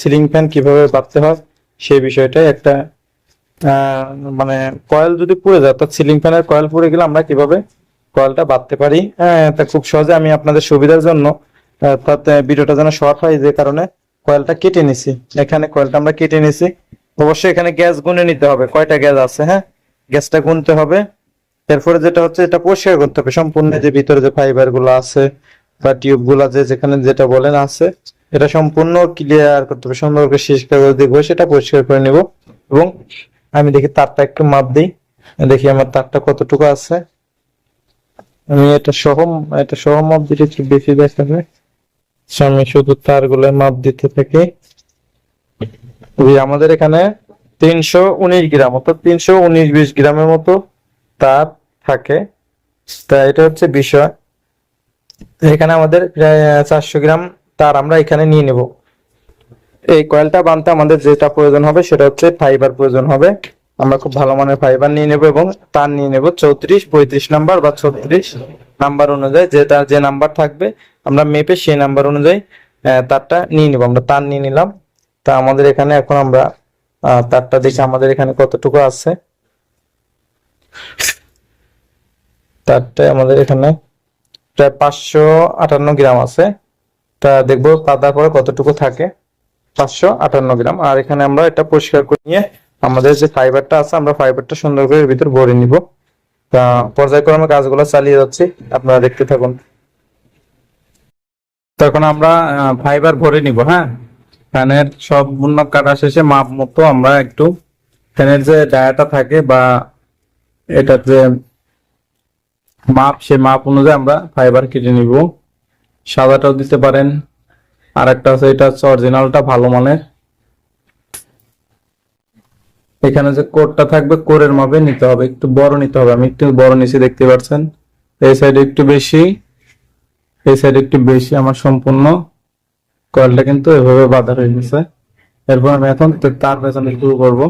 Ceiling fan কীভাবে বাঁধতে হয়, সেই বিষয়টাই একটা মানে কয়েল যদি পুড়ে যায়, অর্থাৎ সিলিং ফ্যানের কয়েল পুড়ে গেলে আমরা কীভাবে কয়েলটা বাঁধতে পারি? হ্যাঁ খুব সহজে আমি আপনাদের সুবিধার জন্য, অর্থাৎ ভিডিওটা যেন শর্ট হয়, যে কারণে কয়েলটা কেটে নিছি। এখানে কয়েলটা আমরা কেটে নিছি। অবশ্যই এখানে গ্যাস গুনে নিতে হবে, কয়টা গ্যাস আছে হ্যাঁ? গ্যাসটা গুনতে হবে। এরপরে যেটা হচ্ছে, এটা পরিষ্কার করতে হবে। সম্পূর্ণ যে ভিতরে যে ফাইবারগুলো আছে বা টিউবগুলা যে যেখানে যেটা বলেন আছে এটা সম্পূর্ণ ক্লিয়ার করতে হবে সুন্দর করে পরিষ্কার করে দেখব, সেটা পরিষ্কার করে নিব। এবং আমি দেখি তারটা একটু মাপ দিই। দেখি আমার তারটা কতটুকু আছে। আমি এটা সহ এটা সহ মাপ দিলে একটু বেশি দেখাবে আমি শুধু তারগুলো মাপ দিতে থাকি। আমাদের এখানে তিনশো উনিশ গ্রাম, অর্থাৎ তিনশো উনিশ বিশ গ্রামের মতো তার থাকে। তা এটা হচ্ছে বিষয়। এখানে আমাদের প্রায় চারশো গ্রাম তার আমরা এখানে নিয়ে নেব। এই কয়েলটা বানতে আমাদের যেটা প্রয়োজন হবে সেটা হচ্ছে ফাইবার প্রয়োজন হবে। আমরা খুব ভালো মানের ফাইবার নিয়ে নেব এবং তার নিয়ে নেব চৌত্রিশ, পঁয়ত্রিশ নাম্বার বা ছত্রিশ নাম্বার অনুযায়ী যেটা যে নাম্বার থাকবে, আমরা মেপে সেই নাম্বার অনুযায়ী তারটা নিয়ে নিব। আমরা তার নিয়ে নিলাম। তা আমাদের এখানে এখন আমরা তারটা দেখি আমাদের এখানে কতটুকু আছে। তারটা আমাদের এখানে প্রায় পাঁচশো আটান্ন গ্রাম আছে। তা দেখব পাতা করে কতটুকু থাকে। পাঁচশো আটান্ন গ্রাম। আর এখানে আমরা এটা পরিষ্কার করে নিয়ে আমাদের যে ফাইবারটা আছে, আমরা ফাইবারটা সুন্দর করে এর ভিতর ভরে নিব। তা পর্যায়ক্রমে কাজগুলো চালিয়ে যাচ্ছি। আপনারা দেখতে থাকুন। তখন আমরা ফাইবার ভরে নিব হ্যাঁ? ফ্যানের সব পূর্ণ কাটা শেষে মাপ মতো আমরা একটু ফ্যানের যে ডায়াটা থাকে বা এটার যে মাপ, সে মাপ অনুযায়ী আমরা ফাইবার কেটে নিব। সাদাটাও দিতে পারেন। আর একটা আছে, এটা হচ্ছে অরিজিনালটা ভালো মানের। এখানে যে কোডটা থাকবে কোরের মাপে নিতে হবে। একটু বড় নিতে হবে। আমি একটু বড় নিচে দেখতে পাচ্ছেন? এই সাইডে একটু বেশি, এই সাইডে একটু বেশি আমার সম্পূর্ণ কয়েলটা কিন্তু এভাবে বাঁধা হয়ে গেছে। এরপর আমি এখন তার পেছনে শুরু করব।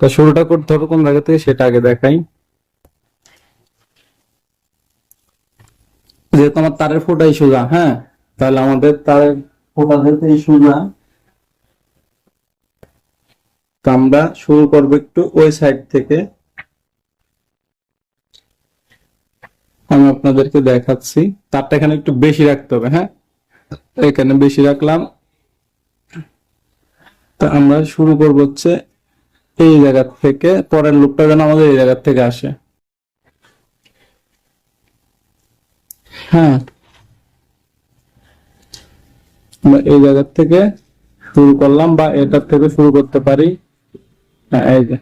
তো শুরুটা করতে হবে কোন জায়গা থেকে? সেটা আগে দেখাই। যেহেতু আমার তারের ফোটাই সোজা হ্যাঁ? তাহলে আমাদের তারের ফোটা যেহেতু সোজা তো আমরা শুরু করব একটু ওই সাইড থেকে। আমি আপনাদেরকে দেখাচ্ছি। তারটা এখানে একটু বেশি রাখতে হবে হ্যাঁ? এখানে বেশি রাখলাম। তা আমরা শুরু করব হচ্ছে এই জায়গা থেকে, পরের লুপটা যেন আমাদের এই জায়গা থেকে আসে। হ্যাঁ। এই জায়গা থেকে শুরু করলাম বা এটার থেকে শুরু করতে পারি। এই যে।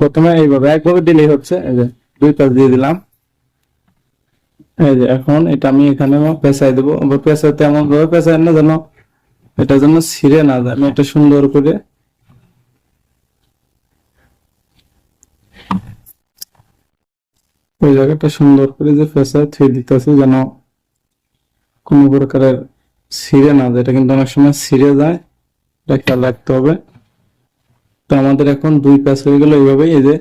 প্রথমে এইভাবে, একভাবে দিলেই হচ্ছে, এই যে দুই পাশ দিয়ে দিলাম। এই যে এখন এটা আমি এখানে পেঁচাই দেবো। পেঁচাইতে এমন ভাবে পেঁচাই না যেন এটা যেন ছিঁড়ে না যায়। আমি এটা সুন্দর করে ওই জায়গাটা সুন্দর করে যে পেঁচায় থুই দিতেছি যেন কোনো প্রকারের ছিঁড়ে না যায়। এটা কিন্তু অনেক সময় ছিঁড়ে যায়, এটা খেয়াল রাখতে হবে। তো আমাদের এখন দুই প্যাচ হয়ে গেল এইভাবেই, এই যে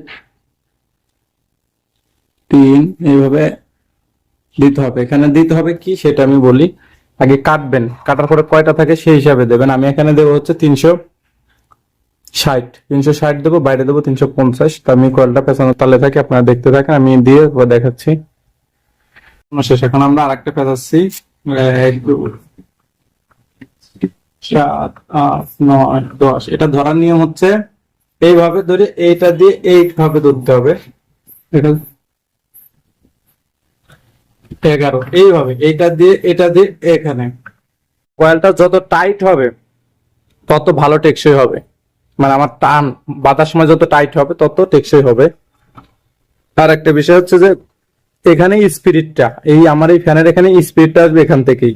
তিন, এইভাবে দিতে হবে। এখানে দিতে হবে কি সেটা আমি বলি। আগে কাটবেন, কাটার পরে কয়টা থাকে সেই হিসাবে দেবেন। আমি এখানে দেবো হচ্ছে তিনশো। ষাট, তিনশো ষাট দেবো, বাইরে দেবো তিনশো পঞ্চাশ। তো আমি কয়েলটা পেছানোর তালে থাকি, আপনারা দেখতে থাকেন, আমি দিয়ে দেখাচ্ছি। শেষ, এখন আমরা আরেকটা পেঁচাচ্ছি সাত, আট দশ। এটা ধরার নিয়ম হচ্ছে, এইভাবে ধরে এইটা দিয়ে এইভাবে ধরতে হবে। এটা এগারো। এইভাবে এইটা দিয়ে, এটা দিয়ে এখানে। কয়েলটা যত টাইট হবে, তত ভালো টেকসই হবে। মানে আমার টান, বাতাস সময় যত টাইট হবে, তত টেকসই হবে। আর একটা বিষয় হচ্ছে যে, এখানে স্পিরিটটা এই আমার এই ফ্যানের এখানে স্পিরিটটা আসবে এখান থেকেই।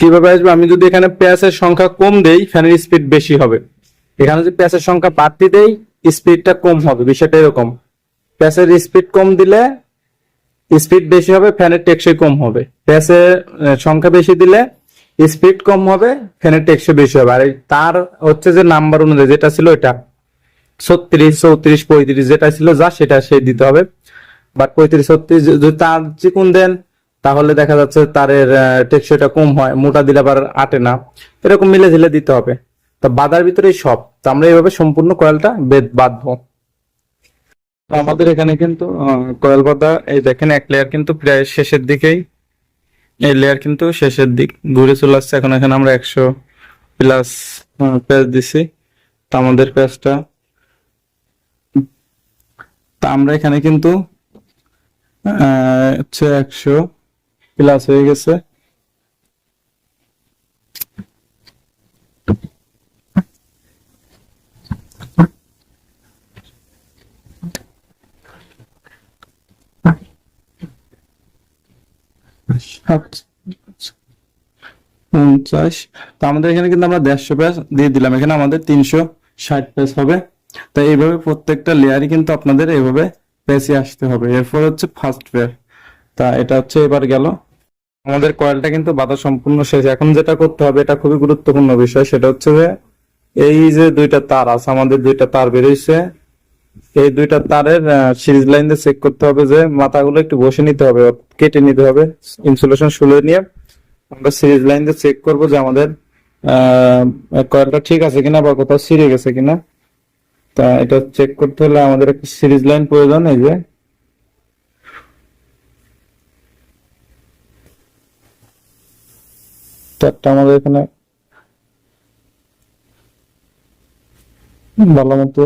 কীভাবে আসবে? আমি যদি এখানে প্যাসের সংখ্যা কম দেই, ফ্যানের স্পিড বেশি হবে। এখানে যদি প্যাসের সংখ্যা বাড়তি দেই স্পিডটা কম হবে, বিষয়টা এরকম। প্যাসের স্পিড কম দিলে স্পিড বেশি হবে, ফ্যানের টেকসই কম হবে। প্যাসের সংখ্যা বেশি দিলে স্পিড কম হবে, ফ্যানের টেকসই বেশি হবে। আর তার হচ্ছে যে নাম্বার অনুযায়ী যেটা ছিল এটা, ছত্রিশ, চৌত্রিশ, পঁয়ত্রিশ যেটা ছিল যা সেটা সে দিতে হবে। বাট পঁয়ত্রিশ, ছত্রিশ যদি তার চিকুন দেন, তাহলে দেখা যাচ্ছে তারের টেকসইটা কম হয়, মোটা দিলে আবার আটে না। এরকম মিলে ঝিলে দিতে হবে। তা বাঁধার ভিতরেই সব। তো আমরা এইভাবে সম্পূর্ণ কয়েলটা বেদ বাঁধবো। আমাদের এখানে কিন্তু কয়েল বাঁধা, এই দেখেন, এক লেয়ার কিন্তু প্রায় শেষের দিকেই এই লেয়ার কিন্তু শেষের দিক। ঘুরে চলে আসছে। এখন এখানে আমরা একশো প্লাস প্যাচ দিছি। তা আমাদের প্যাচটা তা আমরা এখানে কিন্তু হচ্ছে একশো প্লাস হয়ে গেছে। পঞ্চাশ। তো আমাদের এখানে কিন্তু আমরা দেড়শো পেজ দিয়ে দিলাম। এখানে আমাদের তিনশো ষাট পেজ হবে। তো এইভাবে প্রত্যেকটা লেয়ারই কিন্তু আপনাদের এইভাবে পেজে আসতে হবে। এরপর হচ্ছে ফার্স্ট পেয়ার তা এটা হচ্ছে এবার গেল। আমাদের কয়েলটা কিন্তু বাধা সম্পূর্ণ শেষ। এখন যেটা করতে হবে, এটা খুবই গুরুত্বপূর্ণ বিষয়। সেটা হচ্ছে যে এই যে দুইটা তার আছে, আমাদের দুইটা তার বেরিয়েছে এই দুইটা তারের সিরিজ লাইন দিয়ে চেক করতে হবে যে মাথাগুলো একটু বসে নিতে হবে কেটে নিতে হবে ইনসুলেশন শুলে নিয়ে আমরা সিরিজ লাইন দিয়ে চেক করব যে আমাদের কয়েলটা ঠিক আছে কিনা বা কোথাও ছিঁড়ে গেছে কিনা। তা এটা চেক করতে হলে আমাদের একটা সিরিজ লাইন প্রয়োজন, এই যে। চারটা আমাদের এখানে ভালো মতো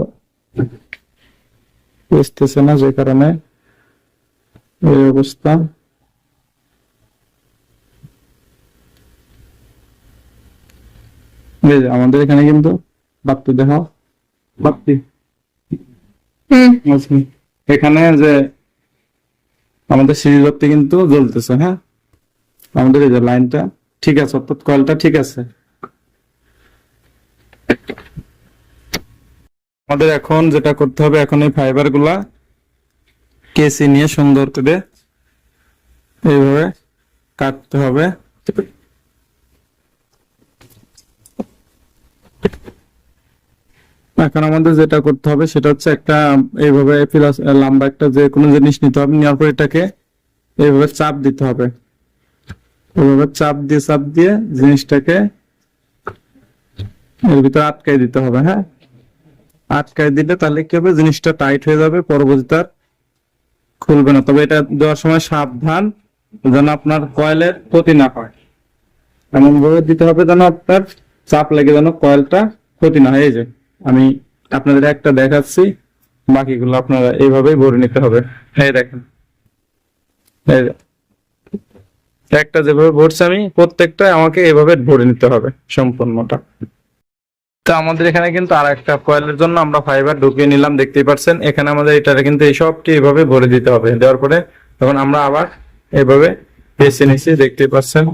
বুঝতেছে না যে কারণে এই অবস্থা। আমাদের এখানে কিন্তু বাপ্তি দেখাও। বাপ্তি আচ্ছা। এখানে যে আমাদের সিঁড়ি কিন্তু জ্বলতেছে হ্যাঁ? আমাদের এই যে লাইনটা ঠিক আছে অর্থাৎ কয়েলটা ঠিক আছে। আমাদের এখন যেটা করতে হবে, এখন এই ফাইবারগুলা কেসি নিয়ে সুন্দর করে এইভাবে কাটতে হবে। এখন আমাদের যেটা করতে হবে, সেটা হচ্ছে একটা এইভাবে লম্বা একটা যে কোনো জিনিস নিতে হবে, নেওয়ার পর এটাকে এইভাবে চাপ দিতে হবে। এইভাবে চাপ দিয়ে চাপ দিয়ে জিনিসটাকে এর ভিতরে আটকাই দিতে হবে হ্যাঁ? আটকাই দিলে তাহলে কি হবে? জিনিসটা টাইট হয়ে যাবে, পরবর্তীতে আর খুলবে না। তবে এটা দেওয়ার সময় সাবধান যেন আপনার কয়েলের ক্ষতি না হয়। এমন ভাবে দিতে হবে যেন আপনার চাপ লেগে যেন কয়েলটা ক্ষতি না হয়। এই যে, আমি আপনাদের একটা দেখাচ্ছি, বাকিগুলো আপনারা এইভাবেই ভরে নিতে হবে। এই দেখেন। একটা যেভাবে ভরছে আমি প্রত্যেকটা আমাকে এভাবে ভরে নিতে হবে, সম্পূর্ণটা। তো আমাদের এখানে কিন্তু আর একটা কয়েলের জন্য আমরা ফাইবার ঢুকিয়ে নিলাম, দেখতেই পাচ্ছেন। এখানে আমাদের এটারে কিন্তু এই সবটি এইভাবে ভরে দিতে হবে। দেওয়ার পরে তখন আমরা আবার এভাবে পেঁচে নিচ্ছি দেখতেই পাচ্ছেন।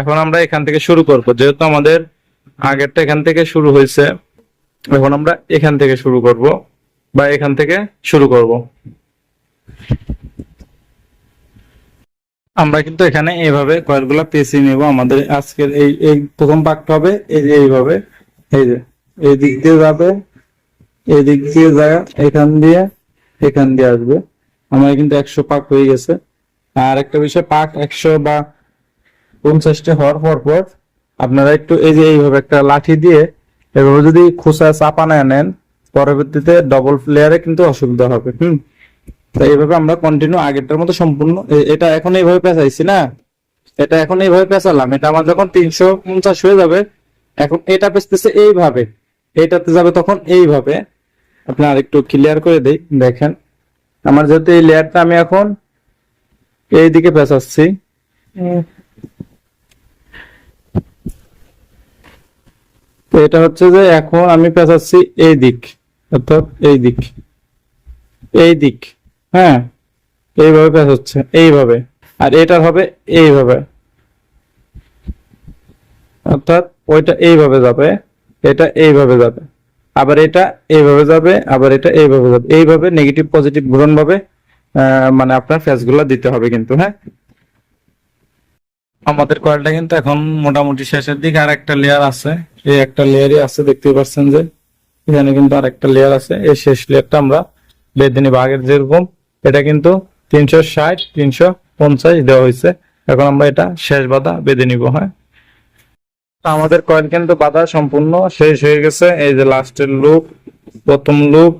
এখন আমরা এখান থেকে শুরু করব। যেহেতু আমাদের আগেরটা এখান থেকে শুরু হয়েছে, এখন আমরা এখান থেকে শুরু করব বা এখান থেকে শুরু করব। আমরা কিন্তু এখানে এইভাবে কয়েলগুলো পেঁচিয়ে নেব। আমাদের আজকের এই এই প্রথম পাকটা হবে, এই যে এইভাবে, এই যে, এই দিক দিয়ে যাবে, এই দিক দিয়ে যায় এখান দিয়ে এখান দিয়ে আসবে। আমার কিন্তু একশো পাক হয়ে গেছে। আর একটা বিষয়, পাক একশো বা পঞ্চাশটা হওয়ার পর পর আপনারা একটু এই যে এইভাবে একটা লাঠি দিয়ে এভাবে যদি খোসা চাপা নেন, পরবর্তীতে ডবল প্লেয়ারে কিন্তু অসুবিধা হবে। হুম? তো এইভাবে আমরা কন্টিনিউ আগেরটার মতো সম্পূর্ণ এটা এখন এইভাবে পেঁচাইছি না? এটা এখন এইভাবে পেঁচালাম। এটা আমার যখন তিনশো পঞ্চাশ হয়ে যাবে, এখন এটা পেঁচতেছে এইভাবে। এটাতে যাবে তখন এইভাবে। আপনি আরেকটু ক্লিয়ার করে দেই, দেখেন। আমার যেহেতু এই লেয়ারটা আমি এখন এইদিকে পেঁচাচ্ছি। তো এটা হচ্ছে যে এখন আমি পেঁচাচ্ছি এই দিক, অর্থাৎ এই দিক। এই দিক। হ্যাঁ এইভাবে পেঁচাচ্ছে এইভাবে। আর এটার হবে এইভাবে। অর্থাৎ ওইটা এইভাবে যাবে, এটা এইভাবে যাবে। আবার এটা এইভাবে যাবে, আবার এটা এইভাবে যাবে। এইভাবে নেগেটিভ পজিটিভ ঘূর্ণন ভাবে মানে আপনার ফ্যাসগুলো দিতে হবে কিন্তু হ্যাঁ? আমাদের কয়েলটা কিন্তু এখন মোটামুটি শেষের দিকে আর একটা লেয়ার আছে। এই একটা লেয়ারই আছে, দেখতেই পাচ্ছেন যে, এখানে কিন্তু আর একটা লেয়ার আছে। এই শেষ লেয়ারটা আমরা বেঁধে বাঘের যেরকম এটা কিন্তু তিনশো ষাট, তিনশো পঞ্চাশ দেওয়া হয়েছে। এখন আমরা এটা শেষ বাধা বেঁধে নিব হ্যাঁ? আমাদের কয়েল কিন্তু বাধা সম্পূর্ণ শেষ হয়ে গেছে। এই যে লাস্টের লুপ প্রথম লুপ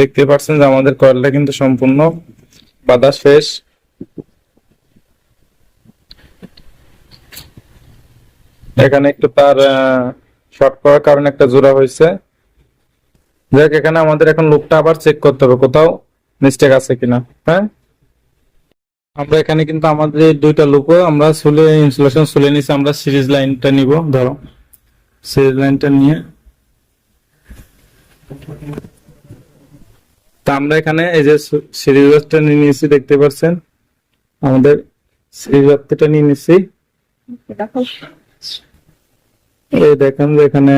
দেখতে পাচ্ছেন যে আমাদের কয়েলটা কিন্তু সম্পূর্ণ বাধা শেষ। এখানে একটু তার শর্ট করার কারণে একটা জোড়া হয়েছে। দেখ এখানে আমাদের এখন লুপটা আবার চেক করতে হবে কোথাও। মিস্টেক আছে কিনা হ্যাঁ? আমরা এখানে কিন্তু আমাদের দুইটা লুপও আমরা সুলে ইনসুলেশন সুলে নিছি আমরা সিরিজ লাইনটা নিব, ধরো। সিরিজ লাইনটা নিয়ে। তা আমরা এখানে এই যে সিরিজ বাসটা নিয়ে নিয়েছি, দেখতে পাচ্ছেন? আমাদের সিরিজ বাসটা নিয়ে নিয়েছি। এই দেখেন যে এখানে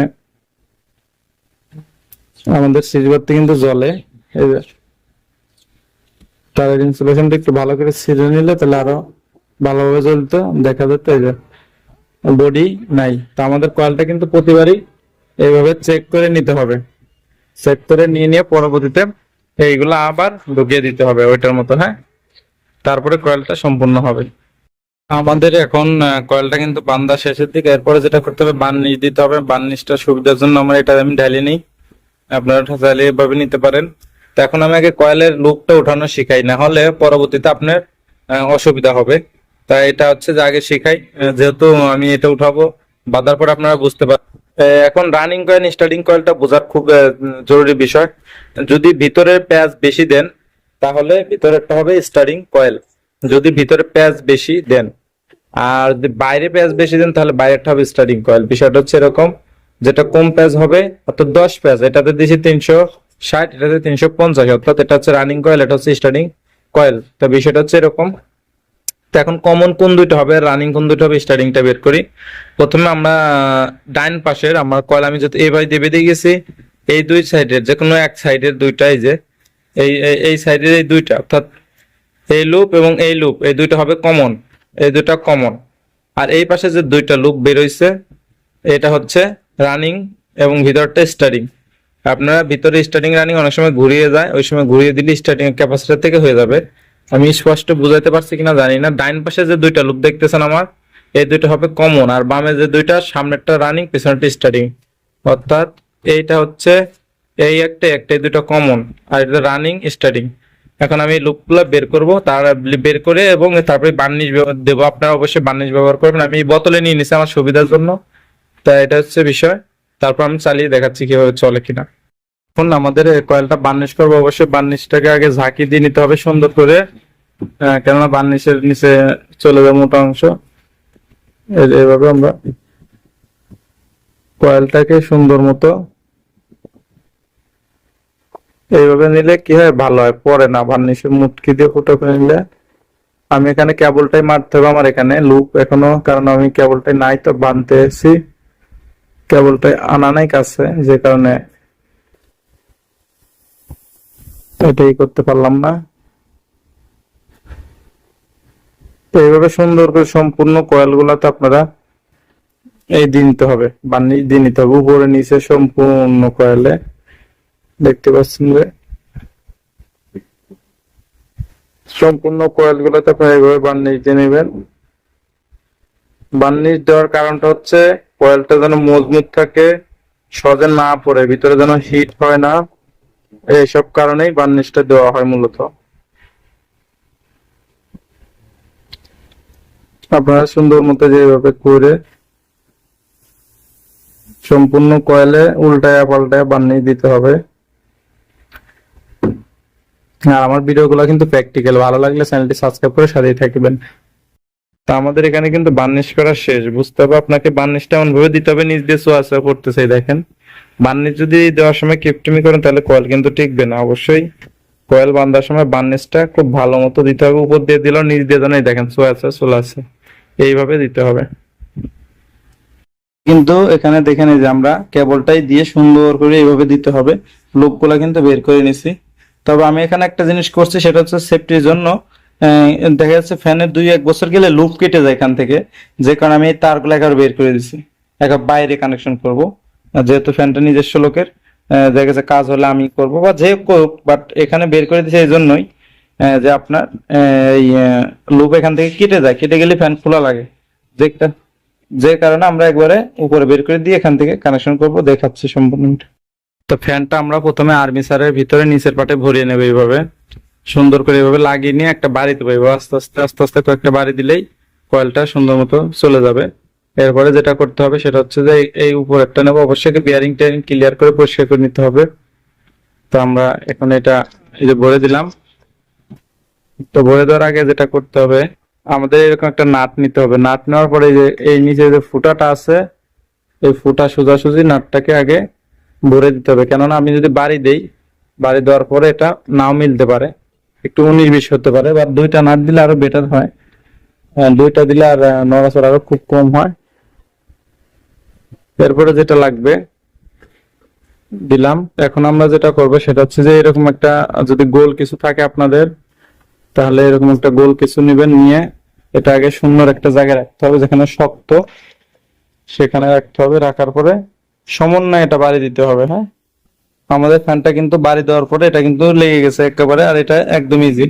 আমাদের সিরিজ বাসটা কিন্তু জ্বলে। এই তার ইনসুলেশনটা একটু ভালো করে ছিঁড়ে নিলে তাহলে আরও ভালোভাবে চলতো দেখা যেত এই যে বডি নাই। তা আমাদের কয়েলটা কিন্তু প্রতিবারই এইভাবে চেক করে নিতে হবে। চেক করে নিয়ে নিয়ে পরবর্তীতে এইগুলো আবার ঢুকিয়ে দিতে হবে ওইটার মতো হ্যাঁ? তারপরে কয়েলটা সম্পূর্ণ হবে। আমাদের এখন কয়েলটা কিন্তু বান্দা শেষের দিকে। এরপরে যেটা করতে হবে বার্নিশ দিতে হবে। বার্নিশটা সুবিধার জন্য আমরা এটা আমি ঢালি নিই। আপনারা চাইলে এভাবে নিতে পারেন। তো এখন আমি আগে কয়েলের লুপটা উঠানো শিখাই, না হলে পরবর্তীতে আপনার অসুবিধা হবে। তাই এটা হচ্ছে যে আগে শিখাই যেহেতু আমি এটা উঠাবো, বাঁধার পর আপনারা বুঝতে পার এখন রানিং কয়েল স্টার্টিং কয়েলটা বোঝার খুব জরুরি বিষয়। যদি ভিতরে প্যাচ বেশি দেন, তাহলে ভিতরেরটা হবে স্টার্টিং কয়েল যদি ভিতরে প্যাচ বেশি দেন, আর যদি বাইরে প্যাচ বেশি দেন, তাহলে বাইরেরটা হবে স্টার্টিং কয়েল বিষয়টা হচ্ছে এরকম, যেটা কম প্যাচ হবে, অর্থাৎ দশ প্যাচ, এটাতে দিয়েছি তিনশো ষাট এটাতে তিনশো পঞ্চাশ, অর্থাৎ এটা হচ্ছে রানিং কয়েল এটা হচ্ছে স্টার্টিং কয়েল তো বিষয়টা হচ্ছে এরকম। তো এখন কমন কোন দুইটা হবে রানিং কোন দুইটা হবে স্টার্টিংটা বের করি। প্রথমে আমরা ডাইন পাশের আমার কয়েল আমি যদি এইভাবে দিয়ে গেছি, এই দুই সাইডের যে কোনো এক সাইডের দুইটাই যে, এই, এই- সাইডের এই দুইটা, অর্থাৎ এই লুপ এবং এই লুপ এই দুইটা হবে কমন এই দুইটা কমন আর এই পাশে যে দুইটা লুপ বের হইছে, এটা হচ্ছে রানিং এবং ভিতরটা স্টার্টিং আপনারা ভিতরে স্টার্টিং রানিং অনেক সময় ঘুরিয়ে যায়, ওই সময় ঘুরিয়ে দিলে স্টার্টিং ক্যাপাসিটার থেকে হয়ে যাবে। আমি স্পষ্ট বুঝাইতে পারছি কিনা জানি না। ডাইন পাশে যে দুইটা লুপ দেখতেছেন আমার, এই দুইটা হবে কমন আর বামে যে দুইটা, সামনেরটা রানিং পিছনেরটা স্টার্টিং অর্থাৎ এইটা হচ্ছে, এই একটা একটা, এই দুটো কমন আর এটা রানিং স্টার্টিং এখন আমি লুপগুলো বের করব, তার বের করে এবং তারপরে বার্নিশ দেবো। আপনারা অবশ্যই বার্নিশ ব্যবহার করবেন। আমি বোতলে নিয়ে নিছি আমার সুবিধার জন্য। তা এটা হচ্ছে বিষয়। তারপর আমি চালিয়ে দেখাচ্ছি কীভাবে চলে কিনা। এখন আমাদের কয়েলটা বার্নিশ করব। অবশ্যই বার্নিশটাকে আগে ঝাঁকি দিয়ে নিতে হবে সুন্দর করে। কেননা বার্নিশের নিচে চলে যাবে মোটা অংশ। এইভাবে আমরা কয়েলটাকে সুন্দর মতো এইভাবে নিলে কি হয়? ভালো হয় পরে না। বার্নিশের মুটকি দিয়ে ফুটো করে নিলে আমি এখানে কেবলটাই মারতে হবে। আমার এখানে লুপ এখনও, কারণ আমি কেবলটাই নাই তো বানতে এসেছি। কেবলটাই আনা নাই কাছে, যে কারণে এটাই করতে পারলাম না। এইভাবে সুন্দর করে সম্পূর্ণ কয়েল গুলাতে আপনারা এই দিয়ে নিতে হবে বার্নিশ দিয়ে নিতে হবে। উপরে, নিচে সম্পূর্ণ কয়েলে দেখতে পাচ্ছেন যে সম্পূর্ণ কয়েল গুলোতে আপনারা এইভাবে বার্নিশ দিয়ে নেবেন। বার্নিশ দেওয়ার কারণটা হচ্ছে কয়েলটা যেন মজবুত থাকে সহজে না পড়ে, ভিতরে যেন হিট হয় না। এইসব কারণেই বার্নিশটা দেওয়া হয় মূলত। আপনারা সুন্দর মতো যেভাবে করে সম্পূর্ণ কয়েলে উল্টায়া পাল্টায়া বার্নিশ দিতে হবে। আর আমার ভিডিওগুলো কিন্তু প্র্যাকটিক্যাল ভালো লাগলে চ্যানেলটি সাবস্ক্রাইব করে সাথেই থাকবেন। তা আমাদের এখানে কিন্তু বার্নিশ করা শেষ। বুঝতে হবে আপনাকে বার্নিশটা এমন ভাবে দিতে হবে নিজ দিয়ে সোয়া করতেছে, এই দেখেন। বার্নিশ যদি দেওয়ার সময় কিপটিমি করেন, তাহলে কয়েল কিন্তু টিকবে না। অবশ্যই কয়েল বাঁধার সময় বার্নিশটা খুব ভালো মতো দিতে হবে। উপর দিয়ে দিলেও নিচ দিয়ে যেন এই দেখেন আছে চলে আছে এইভাবে দিতে হবে। কিন্তু এখানে দেখেন যে আমরা কেবলটাই দিয়ে সুন্দর করে এইভাবে দিতে হবে। লোকগুলা কিন্তু বের করে নিছি। তবে আমি এখানে একটা জিনিস করছি, সেটা হচ্ছে সেফটির জন্য দেখা যাচ্ছে ফ্যানের দুই এক বছর গেলে লুপ কেটে যায় এখান থেকে। যে কারণে আমি তারগুলো একবার বের করে দিছি। একবার বাইরে কানেকশন করব। যেহেতু ফ্যানটা নিজস্ব লোকের দেখা গেছে কাজ হলে আমি করব বা যে করুক বাট এখানে বের করে দিয়েছে এই জন্যই যে আপনার এই লুপ এখান থেকে কেটে যায়। কেটে গেলে ফ্যান খোলা লাগে। যেটা যে কারণে আমরা একবারে উপরে বের করে দিয়ে এখান থেকে কানেকশন করব, দেখাচ্ছি সম্পূর্ণ তো ফ্যানটা আমরা প্রথমে আর্মিসারের ভিতরে, নিচের পাটে ভরিয়ে নেবে এইভাবে। সুন্দর করে এভাবে লাগিয়ে নিয়ে একটা বাড়ি দেবো এইভাবে আস্তে আস্তে আস্তে আস্তে কয়েকটা বাড়ি দিলেই কয়েলটা সুন্দর মতো চলে যাবে। এরপরে যেটা করতে হবে সেটা হচ্ছে যে এই- এই উপরেরটা নেব। অবশ্যই বিয়ারিং টেয়ারিং ক্লিয়ার করে পরিষ্কার করে নিতে হবে। তো আমরা এখন এটা এই যে ভরে দিলাম। তো ভরে দেওয়ার আগে যেটা করতে হবে, আমাদের এরকম একটা নাট নিতে হবে। নাট নেওয়ার পরে যে, এই নিচে যে ফুটাটা আছে, এই ফুটা সোজাসুজি নাটটাকে আগে ভরে দিতে হবে। কেননা আমি যদি বাড়ি দেই, বাড়ি দেওয়ার পরে এটা নাও মিলতে পারে। একটু উনিশ বিশ হতে পারে বা দুইটা নাট দিলে আরও বেটার হয়। আহ, দুইটা দিলে আর নড়াচড়া আরও খুব কম হয়। এরপরে যেটা লাগবে দিলাম। এখন আমরা যেটা করব সেটা হচ্ছে যে এরকম একটা যদি গোল কিছু থাকে আপনাদের তাহলে এরকম একটা গোল কিছু নেবেন নিয়ে এটা আগে সুন্দর একটা জায়গায় রাখতে হবে যেখানে শক্ত সেখানে রাখতে হবে রাখার পরে সমন্বয় এটা বাড়ি দিতে হবে হ্যাঁ? আমাদের ফ্যানটা কিন্তু বাড়ি দেওয়ার পরে এটা কিন্তু লেগে গেছে একেবারে, আর এটা একদম ইজি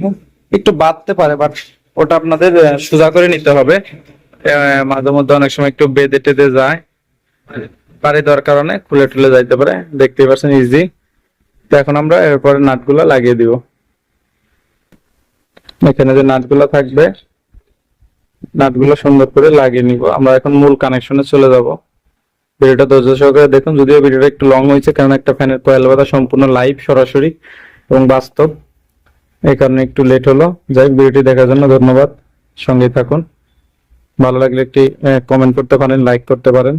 একটু বাঁধতে পারে বাট ওটা আপনাদের সোজা করে নিতে হবে। মাঝে মধ্যে অনেক সময় একটু বেঁধে টেঁধে যায়। বাড়ি দেওয়ার কারণে খুলে টুলে যাইতে পারে। দেখতেই পাচ্ছেন ইজি তো এখন আমরা এরপরে নাটগুলো লাগিয়ে দিব। এখানে যে নাটগুলো থাকবে, নাটগুলো সুন্দর করে লাগিয়ে নিব। আমরা এখন মূল কানেকশনে চলে যাব। ভিডিওটা ধৈর্য সহকারে দেখুন। যদিও ভিডিওটা একটু লং হয়েছে কারণ একটা ফ্যানের কয়েল বাধা সম্পূর্ণ লাইভ সরাসরি এবং বাস্তব। এই কারণে একটু লেট হলো। যাই হোক, ভিডিওটি দেখার জন্য ধন্যবাদ। সঙ্গে থাকুন। ভালো লাগলে একটি কমেন্ট করতে পারেন লাইক করতে পারেন।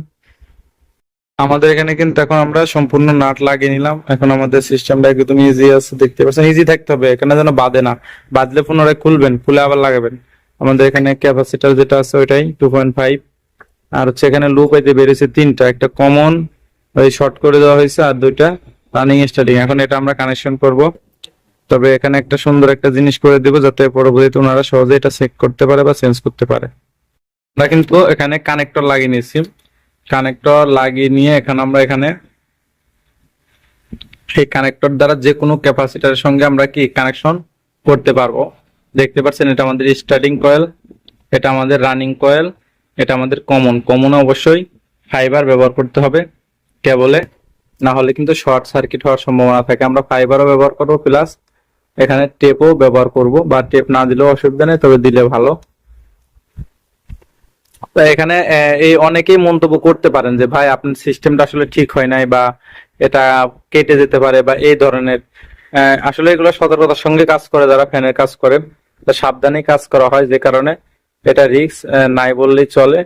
আমাদের এখানে কিন্তু এখন আমরা সম্পূর্ণ নাট লাগিয়ে নিলাম। এখন আমাদের সিস্টেমটা একদম ইজি আছে দেখতে পাচ্ছেন। ইজি থাকতে হবে এখানে যেন বাঁধে না। বাঁধলে পুনরায় খুলবেন খুলে আবার লাগাবেন। আমাদের এখানে ক্যাপাসিটার যেটা আছে ওইটাই টু পয়েন্ট ফাইভ আর হচ্ছে এখানে লুপ এতে বেরিয়েছে তিনটা, একটা কমন ওই শর্ট করে দেওয়া হয়েছে, আর দুইটা রানিং স্টার্টিং এখন এটা আমরা কানেকশন করব। তবে এখানে একটা সুন্দর একটা জিনিস করে দেবো যাতে পরবর্তীতে ওনারা সহজে এটা চেক করতে পারে বা চেঞ্জ করতে পারে। আমরা কিন্তু এখানে কানেক্টর লাগিয়ে নিয়েছি। কানেক্টর লাগিয়ে নিয়ে এখানে আমরা এখানে এই কানেক্টর দ্বারা যে কোনো ক্যাপাসিটারের সঙ্গে আমরা কি কানেকশন করতে পারব। দেখতে পাচ্ছেন এটা আমাদের স্টার্টিং কয়েল এটা আমাদের রানিং কয়েল এটা আমাদের কমন কমনে অবশ্যই ফাইবার ব্যবহার করতে হবে। কেবলে না হলে কিন্তু শর্ট সার্কিট হওয়ার সম্ভাবনা থাকে। আমরা ফাইবারও ব্যবহার করব প্লাস এখানে টেপও ব্যবহার করব। বা টেপ না দিলেও অসুবিধা নেই, তবে দিলে ভালো। তো এখানে এই অনেকেই মন্তব্য করতে পারেন যে, ভাই, আপনার সিস্টেমটা আসলে ঠিক হয় নাই বা এটা কেটে যেতে পারে বা এই ধরনের। আসলে এগুলো সতর্কতার সঙ্গে কাজ করে, যারা ফ্যানের কাজ করে। সাবধানে কাজ করা হয়, যে কারণে এটা রিস্ক নাই বললেই চলে।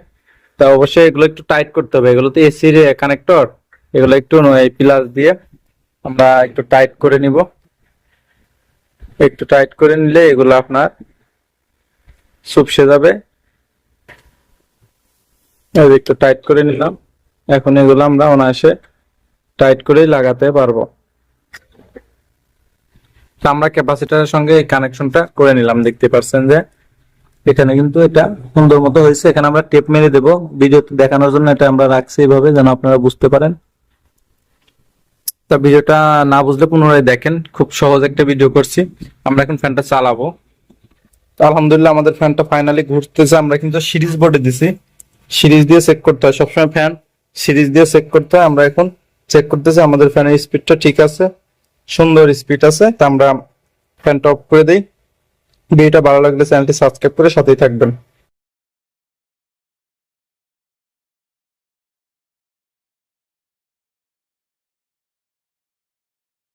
তা অবশ্যই এগুলো একটু টাইট করতে হবে। এগুলো তো এসির কানেক্টর এগুলো একটু প্লাস দিয়ে আমরা একটু টাইট করে নিব। একটু টাইট করে নিলে এগুলো আপনার চুপসে যাবে। একটু টাইট করে নিলাম। এখন এগুলো আমরা অনায়াসে টাইট করেই লাগাতে পারব। আমরা ক্যাপাসিটারের সঙ্গে এই কানেকশনটা করে নিলাম। দেখতে পাচ্ছেন যে এখানে কিন্তু এটা সুন্দর মতো হয়েছে। এখানে আমরা টেপ মেরে দেবো। ভিডিওতে দেখানোর জন্য এটা আমরা রাখছি এইভাবে যেন আপনারা বুঝতে পারেন। তা ভিডিওটা না বুঝলে পুনরায় দেখেন। খুব সহজ একটা ভিডিও করছি। আমরা এখন ফ্যানটা চালাবো। তো আলহামদুলিল্লাহ আমাদের ফ্যানটা ফাইনালি ঘুরতেছে। আমরা কিন্তু সিরিজ বোর্ডে দিছি। সিরিজ দিয়ে চেক করতে হয়। সবসময় ফ্যান সিরিজ দিয়ে চেক করতে হয়। আমরা এখন চেক করতেছি আমাদের ফ্যানের স্পিডটা ঠিক আছে। সুন্দর স্পিড আছে। তা আমরা ফ্যানটা অফ করে দিই। ভিডিওটা ভালো লাগলে চ্যানেলটি সাবস্ক্রাইব করে সাথেই থাকবেন।